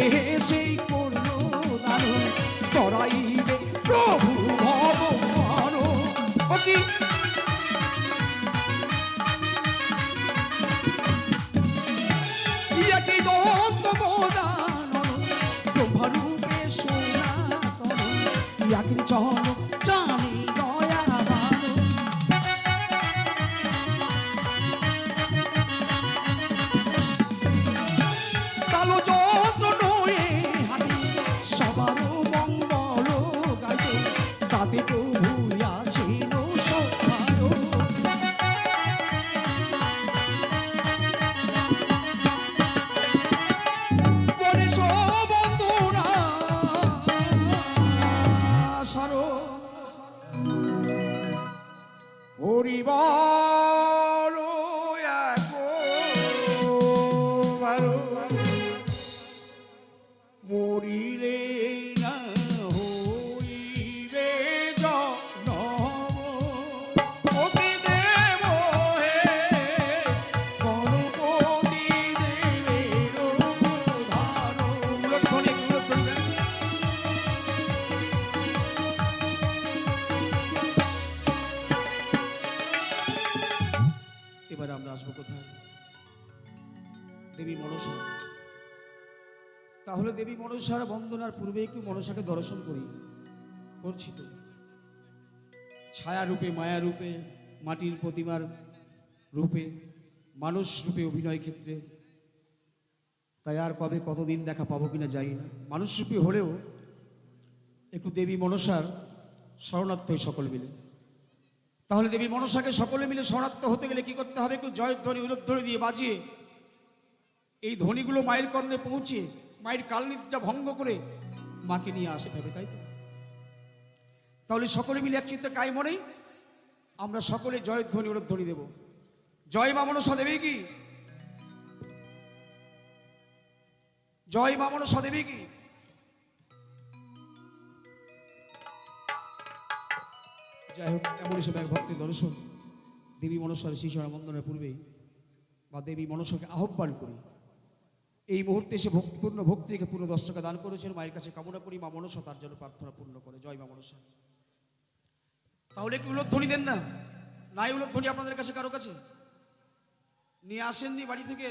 হেসে হেসে করল দান করাইবে প্রভু ভগবান অতি ইয়াকে হরিবার তাহলে দেবী মনসার বন্দনার পূর্বে একটু মনসাকে দর্শন করি। করছি তো। ছায়া রূপে মায়া রূপে মাটির প্রতিমার রূপে, মানুষ রূপে অভিনয় ক্ষেত্রে। তাই আর কবে কতদিন দেখা পাবো কিনা জানি না। মানুষ রূপে হলেও একটু দেবী মনসার শরণার্থ সকল মিলে। তাহলে দেবী মনসাকে সকলে মিলে শরণার্থ হতে গেলে কি করতে হবে? একটু জয়ধ্বনি উলধ্বনি দিয়ে বাজিয়ে এই ধ্বনিগুলো মায়ের কর্ণে পৌঁছে মায়ের কালনিদ্রা ভঙ্গ করে মাকে নিয়ে আসতে হবে, তাই তাহলে সকলে মিলে এক একচিত্তে কায় মনে আমরা সকলে জয় উলধ্বনি দেব। জয় মা মনসা দেবে কি? জয় মা মনসা দেবে কি? যাই হোক, এমন এসব এক ভক্তি দর্শন। দেবী মনসার শিশুরা বন্দনের পূর্বেই বা দেবী মনসাকে আহ্বান করি। এই মুহূর্তে সে ভক্তিপূর্ণ ভক্তিকে পূর্ণ দর্শকে দান করেছেন। মায়ের কাছে কামনা করি মা মনসা তার জন্য প্রার্থনা পূর্ণ করে। জয় মা মনসা। তাহলে একটু উলোধ্বনি দেন না? নাই উলোধ্বনি আপনাদের কাছে কারও কাছে? নিয়ে আসেননি বাড়ি থেকে?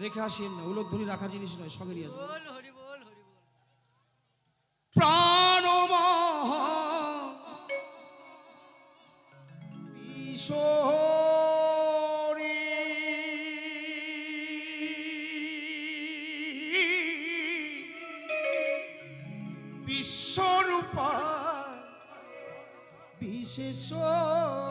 রেখে আসেন না উলোধ্বনি রাখার জিনিস নয় সঙ্গে নিয়ে আসেন। বল Hari dice so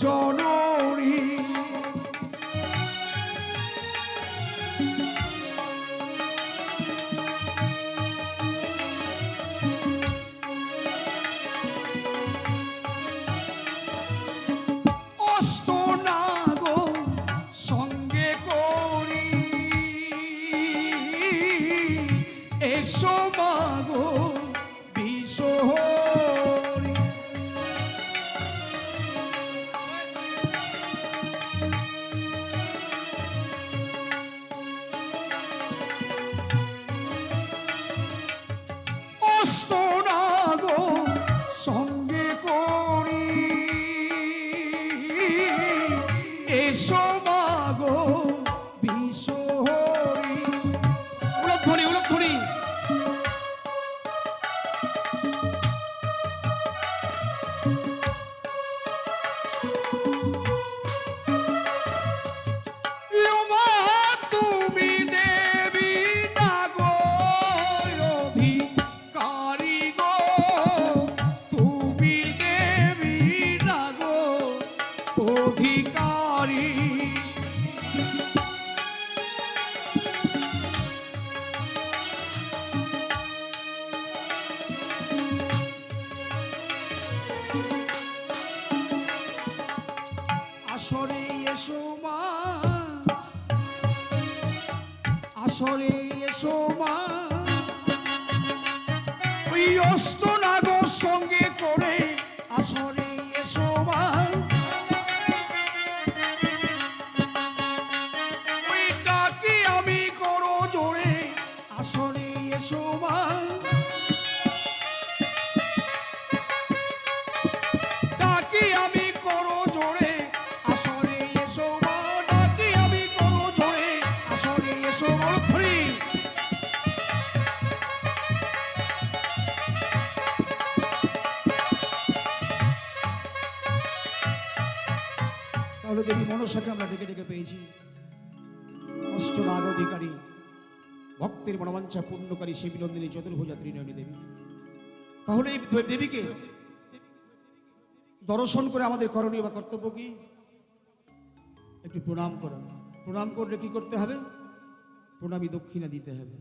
yo no অষ্টনাগ আসরে সোমা। ওই অষ্টনাগর সঙ্গে করে আসরে তাহলে দেবী মনসাকে আমরা ডেকে ডেকে পেয়েছি। অষ্টনাগ অধিকারী, ভক্তের মনোবাঞ্ছা পূর্ণকারী সেই বিনন্দিনী চতুর্ভুজা ত্রিনয়নী দেবী। তাহলে এই দেবীকে দর্শন করে আমাদের করণীয় বা কর্তব্য কি? একটু প্রণাম করা। প্রণাম করলে কি করতে হবে? প্রণামী দক্ষিণা দিতে হবে।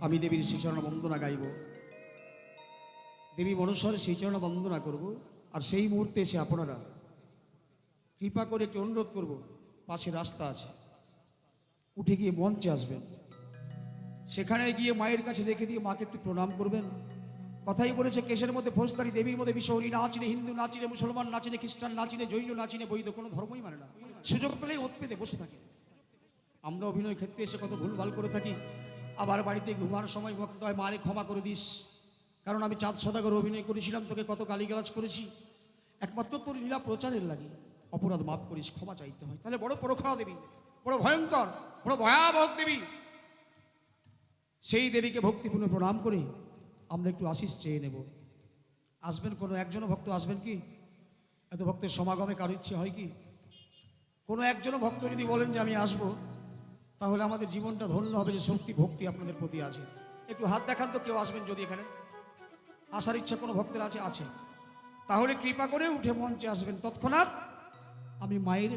আমি দেবীর শ্রীচরণ বন্দনা গাইব। দেবী মনসর শ্রীচরণ বন্দনা করব। আর সেই মুহূর্তে এসে আপনারা কৃপা করে একটু অনুরোধ করব, পাশে রাস্তা আছে। উঠে গিয়ে মঞ্চে আসবেন। সেখানে গিয়ে মায়ের কাছে রেখে দিয়ে মাকে একটু প্রণাম করবেন। কথাই বলেছে, কেশের মধ্যে ফৌজদারি, দেবীর মধ্যে বিশ্বহরি নাচিনে হিন্দু নাচিনে মুসলমান নাচিনে খ্রিস্টান নাচিনে জৈন নাচিনে বৈধ, কোনো ধর্মই মানে না। সুযোগ পেলেই ওত পেতে বসে থাকে আমরা অভিনয় ক্ষেত্রে এসে কত ভুলভাল করে থাকি। আবার বাড়িতে ঘুমানোর সময় ভক্ত হয় মারে ক্ষমা করে দিস। কারণ আমি চাঁদ সদাগর অভিনয় করেছিলাম, তোকে কত গালিগালাজ করেছি। একমাত্র তোর লীলা প্রচারের লাগে। অপরাধ মাফ করিস, ক্ষমা চাইতে হয়। তাহলে বড় পরক্ষা দেবী, বড় ভয়ঙ্কর, বড় ভয়াবহ দেবী। সেই দেবীকে ভক্তিপূর্ণ প্রণাম করে আমরা একটু আশিস চেয়ে নেব। আসবেন কোনো একজনও ভক্ত আসবেন কি? এত ভক্তের সমাগমে কারও ইচ্ছে হয় কি? কোনো একজনও ভক্ত যদি বলেন যে আমি আসব, তাহলে আমাদের জীবনটা ধন্য হবে যে শক্তি ভক্তি আপনাদের প্রতি আছে। একটু হাত দেখান তো কেউ আসবেন যদি এখানে। আসার ইচ্ছা কোনো ভক্তের আছে? আছে। তাহলে কৃপা করে উঠে মঞ্চে আসবেন। তৎক্ষণাৎ আমি মায়ের